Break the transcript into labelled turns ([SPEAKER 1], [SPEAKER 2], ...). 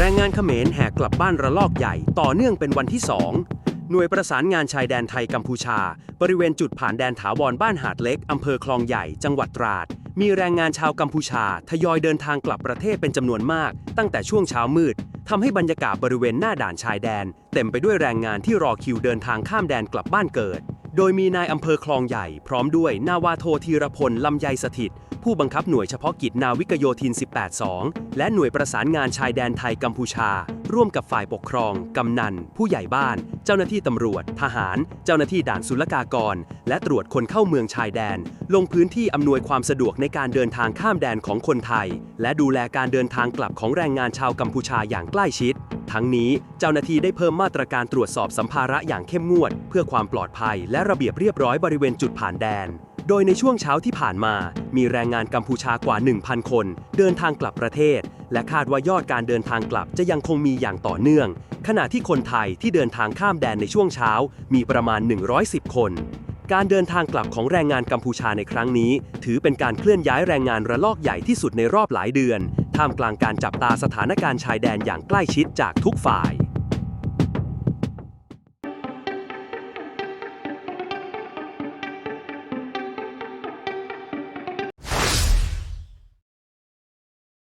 [SPEAKER 1] แรงงานเขมรแหกกลับบ้านระลอกใหญ่ต่อเนื่องเป็นวันที่ 2 หน่วยประสานงานชายแดนไทยกัมพูชา บริเวณจุดผ่านแดนถาวรบ้านหาดเล็ก อำเภอคลองใหญ่ จังหวัดตราด มีแรงงานชาวกัมพูชา ทยอยเดินทางกลับประเทศเป็นจำนวนมาก ตั้งแต่ช่วงเช้ามืดทำให้บรรยากาศบริเวณหน้าด่านชายแดน เต็มไปด้วยแรงงานที่รอคิวเดินทางข้ามแดนกลับบ้านเกิด โดยมีนายอำเภอคลองใหญ่ พร้อมด้วยนาวาโทธีรพลลำไยสถิต ผู้บังคับหน่วยเฉพาะกิจนาวิกโยธิน 18-2 และหน่วยประสานงานชายแดนไทยกัมพูชา ร่วมกับฝ่ายปกครอง กำนัน ผู้ใหญ่บ้าน เจ้าหน้าที่ตำรวจ ทหาร เจ้าหน้าที่ด่านศุลกากร และตรวจคนเข้าเมืองชายแดน ลงพื้นที่อำนวยความสะดวกในการเดินทางข้ามแดนของคนไทย และดูแลการเดินทางกลับของแรงงานชาวกัมพูชาอย่างใกล้ชิด ทั้งนี้เจ้าหน้าที่ได้เพิ่มมาตรการตรวจสอบสัมภาระอย่างเข้มงวด เพื่อความปลอดภัย และระเบียบเรียบร้อยบริเวณจุดผ่านแดน โดยในช่วงเช้าที่ผ่านมา มีแรงงานกัมพูชากว่า 1,000 คน เดินทางกลับประเทศ และคาดว่ายอดการเดินทางกลับจะยังคงมีอย่างต่อเนื่อง ขณะที่คนไทยที่เดินทางข้ามแดนในช่วงเช้า มีประมาณ 110 คน การเดินทางกลับของแรงงานกัมพูชาในครั้งนี้ ถือเป็นการเคลื่อนย้ายแรงงานระลอกใหญ่ที่สุดในรอบหลายเดือน ท่ามกลางการจับตาสถานการณ์ชายแดนอย่างใกล้ชิดจากทุกฝ่าย